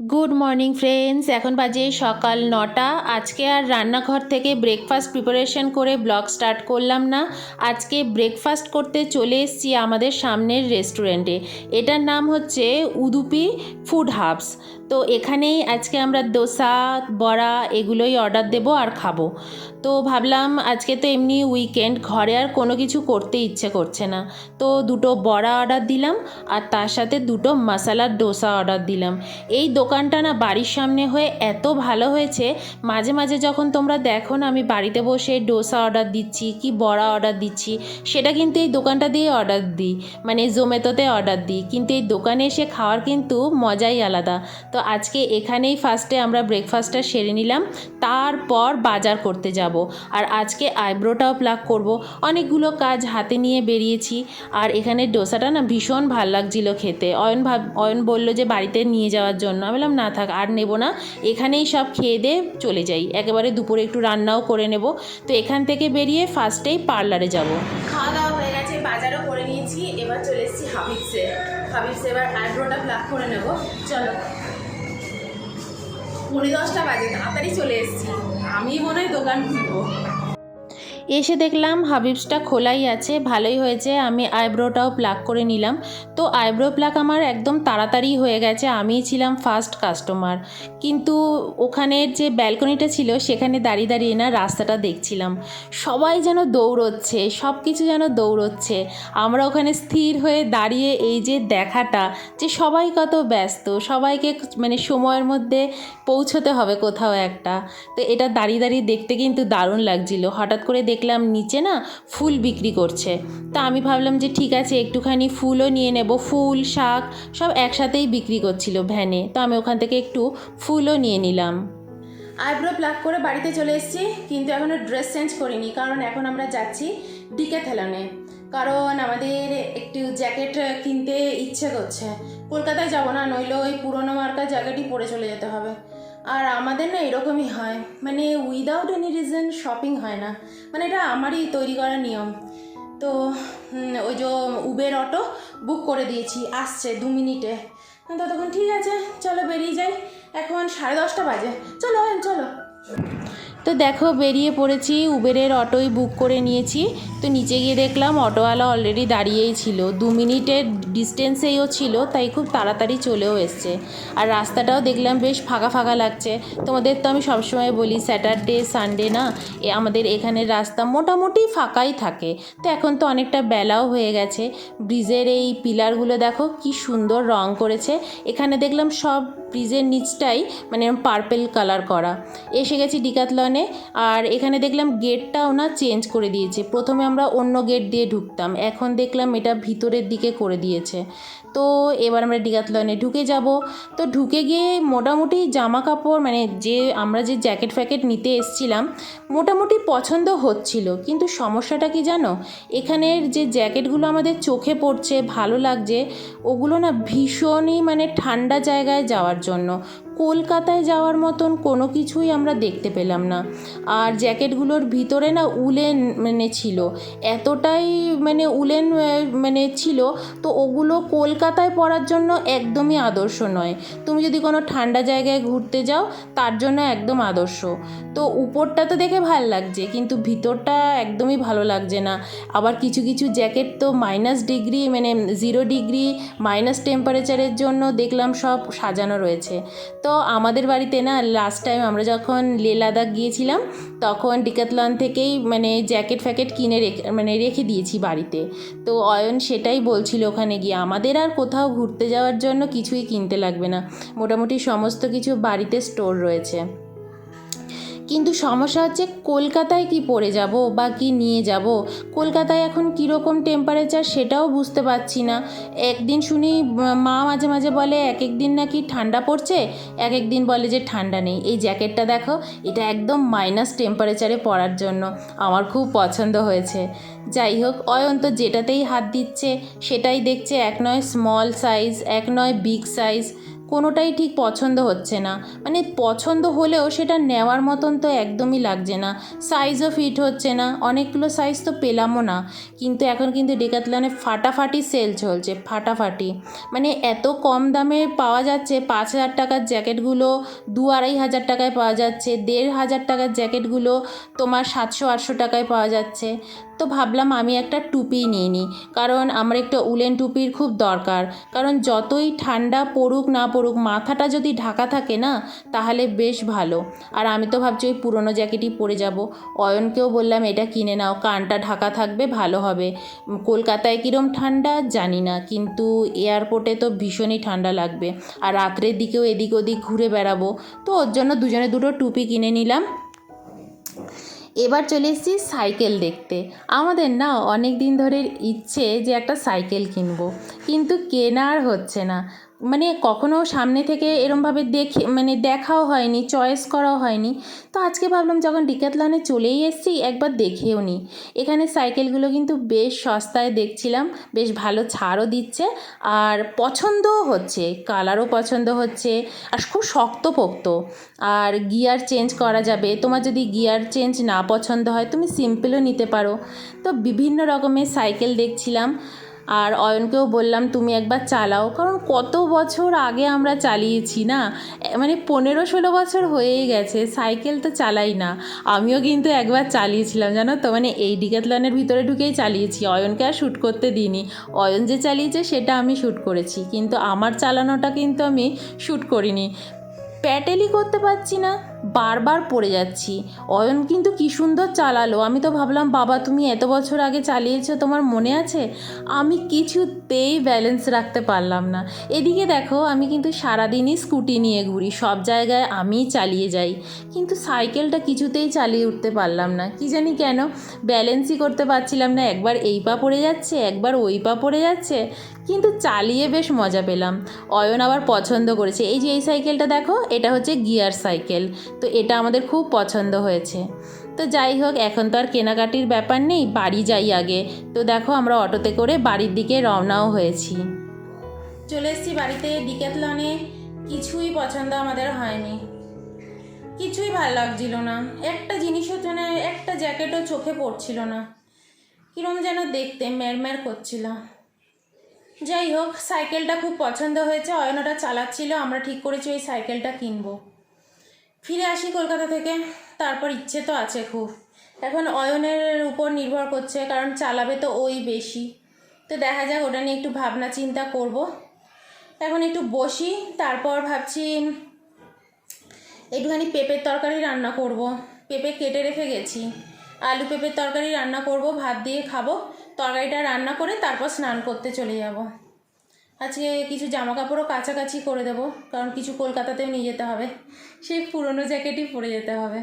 Good morning friends এখন বাজে সকাল নটা। আজকে আর রান্নাঘর থেকে ব্রেকফাস্ট প্রিপারেশন করে ব্লগ স্টার্ট করলাম না। আজকে ব্রেকফাস্ট করতে চলে এসেছি আমাদের সামনের রেস্টুরেন্টে এটার নাম হচ্ছে উদুপি ফুড হাবস তো এখানেই আজকে আমরা দোসা, বড়া এগুলোই অর্ডার দেব আর খাব। তো ভাবলাম আজকে তো এমনি উইকেন্ড ঘরে আর কোনো কিছু করতে ইচ্ছে করছে না। তো দুটো বড়া অর্ডার দিলাম আর তার সাথে দুটো মশালার ডোসা অর্ডার দিলাম। এই দোকানটা না বাড়ির সামনে হয়ে এত ভালো হয়েছে, মাঝে মাঝে যখন তোমরা দেখো না আমি বাড়িতে বসে ডোসা অর্ডার দিচ্ছি কি বড়া অর্ডার দিচ্ছি, সেটা কিন্তু এই দোকানটা দিয়ে অর্ডার দিই মানে জোম্যাটোতে অর্ডার দিই। কিন্তু এই দোকানে এসে খাওয়ার কিন্তু মজাই আলাদা। তো আজকে এখানেই ফার্স্টে আমরা ব্রেকফাস্টটা সেরে নিলাম, তারপর বাজার করতে যাব। আর আজকে আইব্রোটাও প্লাক করব। অনেকগুলো কাজ হাতে নিয়ে বেরিয়েছি। আর এখানে ডোসাটা না ভীষণ ভালো লাগছিল খেতে। অয়ন ভাব, অয়ন বলল যে বাড়িতে নিয়ে যাওয়ার জন্য। আমি বললাম, না থাক, আর নেব না। এখানেই সব খেয়ে দিয়ে চলে যাই। একেবারে দুপুরে একটু রান্নাও করে নেব। তো এখান থেকে বেরিয়ে ফার্স্টেই পার্লারে যাব। খাওয়া দাওয়া হয়ে গেছে, বাজারও করে নিয়েছি। এবার চলে এসেছি হাবিবসে হাবিবসে এবার আইব্রোটা প্লাক করে নেব। চলো। পৌনে দশটা বাজে তাড়াতাড়ি চলে এসেছি। আমি মনে হয় দোকান খুলবো। এসে দেখলাম হাবিবসটা খোলাই আছে, ভালোই হয়েছে, আমি আইব্রোটাও প্লাক করে নিলাম। তো আইব্রো প্লাক আমার একদম তাড়াতাড়ি হয়ে গেছে, আমিই ছিলাম ফার্স্ট কাস্টমার কিন্তু ওখানের যে ব্যালকনিটা ছিল, সেখানে দাঁড়িয়ে দাঁড়িয়ে না রাস্তাটা দেখছিলাম। সবাই যেন দৌড়চ্ছে সব কিছু যেন দৌড়চ্ছে। আমরা ওখানে স্থির হয়ে দাঁড়িয়ে এই যে দেখাটা, যে সবাই কত ব্যস্ত, সবাইকে মানে সময়ের মধ্যে পৌঁছতে হবে কোথাও একটা। তো এটা দাঁড়িয়ে দাঁড়িয়ে দেখতে কিন্তু দারুণ লাগছিল। হঠাৎ করে দেখলাম নিচে না ফুল বিক্রি করছে। তা আমি ভাবলাম যে ঠিক আছে, একটুখানি ফুলও নিয়ে নেব। ফুল, শাক সব একসাথেই বিক্রি করছিল ভ্যানে। তো আমি ওখান থেকে একটু ফুলও নিয়ে নিলাম। আইব্রো প্লাক করে বাড়িতে চলে এসেছি, কিন্তু এখনও ড্রেস চেঞ্জ করিনি, কারণ এখন আমরা যাচ্ছি ডিক্যাথেলনে কারণ আমাদের একটু জ্যাকেট কিনতে ইচ্ছে করছে। কলকাতায় যাব না, নইলে ওই পুরোনো মার্কার জ্যাকেটই পরে চলে যেতে হবে। আর আমাদের না এরকমই হয়। মানে উইদাউট এনি রিজন শপিং হয় না। মানে এটা আমারই তৈরি করা নিয়ম। তো ওই যে উবের অটো বুক করে দিয়েছি। আসছে দু মিনিটে। ততক্ষণ ঠিক আছে, চলো বেরিয়ে যাই। এখন সাড়ে দশটা বাজে। চলো চলো। তো দেখো, বেরিয়ে পড়েছি উবেরের অটোই বুক করে নিয়েছি। তো নিচে গিয়ে দেখলাম অটোওয়ালা অলরেডি দাঁড়িয়েই ছিল। দু মিনিটের ডিস্টেন্সেইও ছিল, তাই খুব তাড়াতাড়ি চলেও এসছে। আর রাস্তাটাও দেখলাম বেশ ফাঁকা ফাঁকা লাগছে। তোমাদের তো আমি সবসময় বলি স্যাটারডে সানডে না আমাদের এখানের রাস্তা মোটামুটি ফাঁকাই থাকে। তো এখন তো অনেকটা বেলাও হয়ে গেছে। ব্রিজের এই পিলারগুলো দেখো, কি সুন্দর রং করেছে। এখানে দেখলাম সব ব্রিজের নিচটাই মানে পার্পেল কালার করা। এসে গেছি ডিকাতলনে আর এখানে দেখলাম গেটটাও না চেঞ্জ করে দিয়েছে। প্রথমে আমরা অন্য গেট দিয়ে ঢুকতাম। এখন দেখলাম এটা ভিতরের দিকে করে দিয়েছে। তো এবার আমরা ডিকাতলনে ঢুকে যাব। তো ঢুকে গিয়ে মোটামুটি জামা কাপড় মানে যে আমরা যে জ্যাকেট ফ্যাকেট নিতে এসছিলাম, মোটামুটি পছন্দ হচ্ছিল। কিন্তু সমস্যাটা কি জানো? এখানের যে জ্যাকেটগুলো আমাদের চোখে পড়ছে, ভালো লাগছে, ওগুলো না ভীষণই মানে ঠান্ডা জায়গায় যাওয়ার জন্য কলকাতায় যাওয়ার মতন কোনো কিছুই আমরা দেখতে পেলাম না। আর জ্যাকেটগুলোর ভিতরে না উলেন মানে ছিল। এতটাই মানে উলেন মানে ছিল, তো ওগুলো কলকাতায় পরার জন্য একদমই আদর্শ নয়। তুমি যদি কোনো ঠান্ডা জায়গায় ঘুরতে যাও, তার জন্য একদম আদর্শ। তো উপরটা তো দেখে ভালো লাগছে, কিন্তু ভিতরটা একদমই ভালো লাগছে না। আবার কিছু কিছু জ্যাকেট তো মাইনাস ডিগ্রি মানে জিরো ডিগ্রি মাইনাস টেম্পারেচারের জন্য দেখলাম সব সাজানো রয়েছে। তো আমাদের বাড়িতে না লাস্ট টাইম আমরা যখন লে লাদাখ গিয়েছিলাম, তখন ডিকাতলন থেকেই মানে জ্যাকেট ফ্যাকেট কিনে রেখে মানে রেখে দিয়েছি বাড়িতে। তো অয়ন সেটাই বলছিল ওখানে গিয়ে, আমাদের আর কোথাও ঘুরতে যাওয়ার জন্য কিছুই কিনতে লাগবে না। মোটামুটি সমস্ত কিছু বাড়িতে স্টোর রয়েছে। কিন্তু সমস্যা হচ্ছে কলকাতায় কি পরে যাব বা কি নিয়ে যাব? কলকাতায় এখন কীরকম টেম্পারেচার সেটাও বুঝতে পারছি না। একদিন শুনি মা মাঝে মাঝে বলে, এক এক দিন নাকি ঠান্ডা পড়ছে? এক এক দিন বলে যে, ঠান্ডা নেই। এই জ্যাকেটটা দেখো, এটা একদম মাইনাস টেম্পারেচারে পরার জন্য আমার খুব পছন্দ হয়েছে। যাই হোক অয়ন্ত যেটাতেই হাত দিচ্ছে, সেটাই দেখছে। এক নয় স্মল সাইজ এক নয় বিগ সাইজ কোনোটাই ঠিক পছন্দ হচ্ছে না। মানে পছন্দ হলেও সেটা নেওয়ার মতন তো একদমই লাগছে না। সাইজও ফিট হচ্ছে না। অনেকগুলো সাইজ তো পেলামও না। কিন্তু এখন কিন্তু ডেকাতলানে ফাটাফাটি সেল চলছে, ফাটাফাটি। মানে এত কম দামে পাওয়া যাচ্ছে, পাঁচ হাজার টাকার জ্যাকেটগুলো দু আড়াই হাজার টাকায় পাওয়া যাচ্ছে, দেড় হাজার টাকার জ্যাকেটগুলো তোমার সাতশো আটশো টাকায় পাওয়া যাচ্ছে। তো ভাবলাম আমি একটা টুপি নিয়ে নিই। কারণ আমার একটা উলেন টুপির খুব দরকার। কারণ যতই ঠান্ডা পড়ুক না পড়ুক, মাথাটা যদি ঢাকা থাকে না, তাহলে বেশ ভালো। আর আমি তো ভাবছি ওই পুরনো জ্যাকেটই পরে যাব। অয়নকেও বললাম, এটা কিনে নাও, কানটা ঢাকা থাকবে, ভালো হবে। কলকাতায় কীরম ঠান্ডা জানি না, কিন্তু এয়ারপোর্টে তো ভীষণই ঠান্ডা লাগবে। আর রাত্রের দিকেও এদিক ওদিক ঘুরে বেড়াবো। তো ওর জন্য দুজনে দুটো টুপি কিনে নিলাম। এবার চলে এসেছি সাইকেল দেখতে। আমাদের না অনেক দিন ধরে ইচ্ছে যে একটা সাইকেল কিনবো। কিন্তু কেনার হচ্ছে না। মানে কখনো সামনে থেকে এরমভাবে দেখে মানে দেখাও হয়নি চয়েস করাও হয়নি। তো আজকে ভাবলাম যখন ডিক্যাথলনে চলেই এসেছি, একবার দেখেও নিই এখানে সাইকেলগুলো কিন্তু বেশ সস্তায় দেখছিলাম, বেশ ভালো ছাড়ও দিচ্ছে, আর পছন্দও হচ্ছে কালারও পছন্দ হচ্ছে, আর খুব শক্তপোক্ত। আর গিয়ার চেঞ্জ করা যাবে, তোমার যদি গিয়ার চেঞ্জ না পছন্দ হয়, তুমি সিম্পলও নিতে পারো। তো বিভিন্ন রকমের সাইকেল দেখছিলাম। আর অয়নকেও বললাম, তুমি একবার চালাও। কারণ কত বছর আগে আমরা চালিয়েছি না? মানে পনেরো ষোলো বছর হয়েই গেছে, সাইকেল তো চালাই না। আমিও কিন্তু একবার চালিয়েছিলাম, জানো তো? মানে এই ডিক্যাথলনের ভিতরে ঢুকেই চালিয়েছি। অয়নকে আর শ্যুট করতে দিইনি। অয়ন যে চালিয়েছে, সেটা আমি শ্যুট করেছি। কিন্তু আমার চালানোটা কিন্তু আমি শ্যুট করিনি। প্যাটেলই করতে পারছি না। বারবার পড়ে যাচ্ছি। অয়ন কিন্তু কি সুন্দর চালালো। আমি তো ভাবলাম, বাবা, তুমি এত বছর আগে চালিয়েছো, তোমার মনে আছে? আমি কিছুতেই ব্যালেন্স রাখতে পারলাম না। এদিকে দেখো, আমি কিন্তু সারাদিনই স্কুটি নিয়ে ঘুরি। সব জায়গায় আমিই চালিয়ে যাই। কিন্তু সাইকেলটা কিছুতেই চালিয়ে উঠতে পারলাম না। কি জানি কেন ব্যালেন্সই করতে পারছিলাম না। একবার এই পা পড়ে যাচ্ছে, একবার ওই পা পড়ে যাচ্ছে। কিন্তু চালিয়ে বেশ মজা পেলাম। অয়ন আবার পছন্দ করেছে। এই যে এই সাইকেলটা দেখো, এটা হচ্ছে গিয়ার সাইকেল তো এটা আমাদের খুব পছন্দ হয়েছে। তো যাই হোক, এখন তো আর কেনাকাটির ব্যাপার নেই, বাড়ি যাই আগে। তো দেখো আমরা অটোতে করে বাড়ির দিকে রওনাও হয়েছি। চলে এসেছি বাড়িতে, ডিক্যাথলনে। কিছুই পছন্দ আমাদের হয়নি। কিছুই ভালো লাগছিল না। একটা জিনিসও যেন, একটা জ্যাকেটও চোখে পড়ছিল না। কিরম যেন দেখতে, ম্যারম্যার করছিল। যাই হোক, সাইকেলটা খুব পছন্দ হয়েছে, অয়নটা চালাচ্ছিল, আমরা ঠিক করেছি ওই সাইকেলটা কিনবো। ফিরে আসি কলকাতা থেকে। তারপর ইচ্ছে তো আছে খুব। এখন অয়নের উপর নির্ভর করছে, কারণ চালাবে তো ওই বেশি। তো দেখা যাক, ওটা নিয়ে একটু ভাবনা চিন্তা করব। এখন একটু বসি, তারপর ভাবছি একটুখানি পেঁপের তরকারি রান্না করব। পেঁপে কেটে রেখে গেছি। আলু পেঁপের তরকারি রান্না করব, ভাত দিয়ে খাব। তরকারিটা রান্না করে তারপর স্নান করতে চলে যাব। আজকে কিছু জামা কাপড়ও কাছাকাছি করে দেবো, কারণ কিছু কলকাতাতেও নিয়ে যেতে হবে। সেই পুরনো জ্যাকেটই পরে যেতে হবে।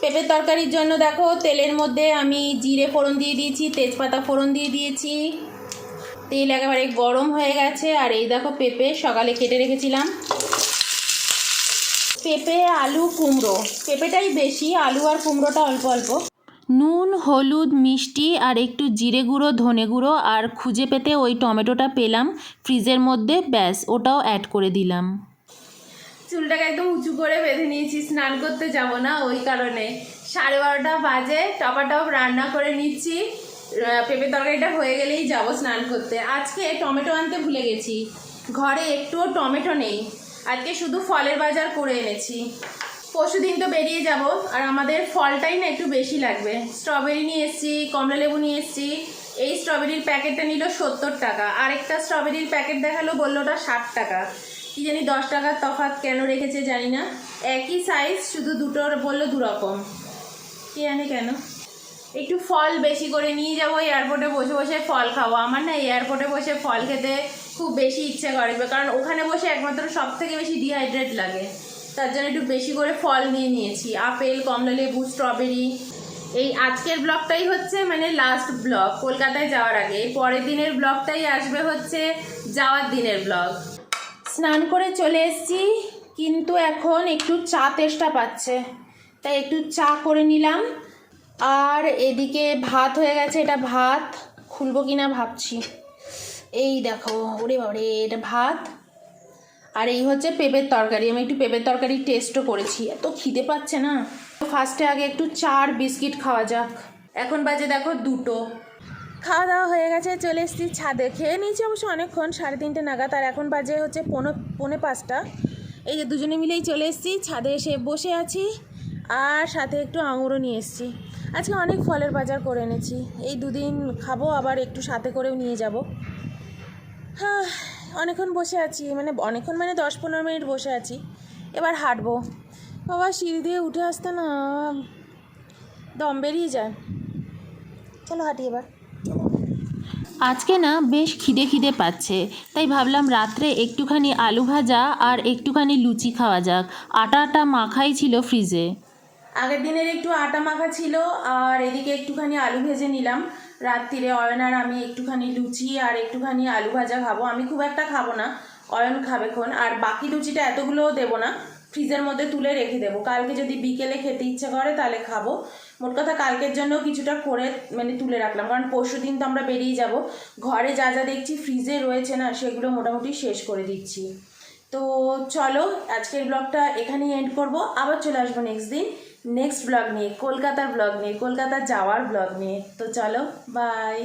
পেঁপের তরকারির জন্য দেখো, তেলের মধ্যে আমি জিরে ফোড়ন দিয়ে দিয়েছি, তেজপাতা ফোড়ন দিয়ে দিয়েছি। তেল একেবারে গরম হয়ে গেছে, আর এই দেখো পেঁপে সকালে কেটে রেখেছিলাম। পেঁপে, আলু, কুমড়ো। পেঁপেটাই বেশি, আলু আর কুমড়োটা অল্প অল্প। নুন, হলুদ, মিষ্টি আর একটু জিরে গুঁড়ো, ধনে গুঁড়ো আর খুঁজে পেতে ওই টমেটোটা পেলাম ফ্রিজের মধ্যে, ব্যাস, ওটাও অ্যাড করে দিলাম। চুলটাকে একদম উঁচু করে বেঁধে নিয়েছি, স্নান করতে যাব না ওই কারণে। সাড়ে বারোটা বাজে, টপা টপ রান্না করে নিচ্ছি। পেঁপে তরকারিটা হয়ে গেলেই যাব স্নান করতে। আজকে টমেটো আনতে ভুলে গেছি। ঘরে একটুও টমেটো নেই। আজকে শুধু ফলের বাজার করে এনেছি। পরশু দিন তো বেরিয়ে যাব, আর আমাদের ফলটাই না একটু বেশি লাগবে। স্ট্রবেরি নিয়ে এসেছি, কমলা লেবু নিয়ে এসেছি। এই স্ট্রবেরির প্যাকেটটা নিল সত্তর টাকা। আরেকটা স্ট্রবেরির প্যাকেট দেখাল বলল ওটা ষাট টাকা। কি জানি দশ টাকার তফাৎ কেন রেখেছে জানি না। একই সাইজ শুধু দুটোর বলল দু রকম কে জানে কেন? একটু ফল বেশি করে নিয়ে যাব এয়ারপোর্টে বসে বসে ফল খাব। আমার না এয়ারপোর্টে বসে ফল খেতে খুব বেশি ইচ্ছে করে, কারণ ওখানে বসে একমাত্র সব থেকে বেশি ডিহাইড্রেট লাগে। তার জন্য একটু বেশি করে ফল নিয়ে নিয়েছি। আপেল কমলা লেবু স্ট্রবেরি। এই আজকের ব্লগটাই হচ্ছে মানে লাস্ট ব্লগ। কলকাতায় যাওয়ার আগে। এই পরের দিনের ব্লগটাই আসবে হচ্ছে যাওয়ার দিনের ব্লগ। স্নান করে চলে এসেছি, কিন্তু এখন একটু চা তেষ্টা পাচ্ছে। তাই একটু চা করে নিলাম। আর এদিকে ভাত হয়ে গেছে, এটা ভাত। খুলবো কি না ভাবছি। এই দেখো, ওরে বাবারে, এটা ভাত। আর এই হচ্ছে পেঁপের তরকারি। আমি একটু পেঁপের তরকারি টেস্টও করেছি। এত খিদে পাচ্ছে না। ফার্স্টে আগে একটু চার বিস্কিট খাওয়া যাক। এখন বাজে দেখো দুটো। খাওয়া দাওয়া হয়ে গেছে, চলে এসেছি ছাদে। খেয়ে নিয়েছি অবশ্য অনেকক্ষণ, সাড়ে তিনটে নাগাদ। আর এখন বাজে হচ্ছে পৌনে পৌনে পাঁচটা। এই যে দুজনে মিলেই চলে এসেছি, ছাদে এসে বসে আছি। আর সাথে একটু আঙুরও নিয়ে এসেছি। আজকে অনেক ফলের বাজার করে এনেছি। এই দুদিন খাব, আবার একটু সাথে করেও নিয়ে যাব। হ্যাঁ অনেকক্ষণ বসে আছি মানে অনেকক্ষণ মানে দশ পনেরো মিনিট বসে আছি। এবার হাঁটবো। বাবা সিঁড়ি দিয়ে উঠে আসতে না দম বেরিয়ে যায়। চলো হাঁটি এবার। আজকে না বেশ খিদে খিদে পাচ্ছে তাই ভাবলাম রাত্রে একটুখানি আলু ভাজা আর একটুখানি লুচি খাওয়া যাক। আটা আটা মাখাই ছিল ফ্রিজে আগের দিনের একটু আটা মাখা ছিল আর এদিকে একটুখানি আলু ভেজে নিলাম। রাত্রিরে অয়ন আর আমি একটুখানি লুচি আর একটুখানি আলু ভাজা খাব। আমি খুব একটা খাব না, অয়ন খাবে খন আর বাকি লুচিটা এতগুলোও দেবো না, ফ্রিজের মধ্যে তুলে রেখে দেবো। কালকে যদি বিকেলে খেতে ইচ্ছে করে তাহলে খাব। মোট কথা কালকের জন্য কিছুটা করে মানে তুলে রাখলাম। কারণ পরশু দিন তো আমরা বেরিয়ে যাব। ঘরে যা যা দেখছি ফ্রিজে রয়েছে না, সেগুলো মোটামুটি শেষ করে দিচ্ছি। তো চলো, আজকের ব্লগটা এখানেই এন্ড করব। আবার চলে আসব নেক্সট দিন। নেক্সট ব্লগ নিয়ে কলকাতার ব্লগ নিয়ে কলকাতা যাওয়ার ব্লগ নিয়ে। তো চলো বাই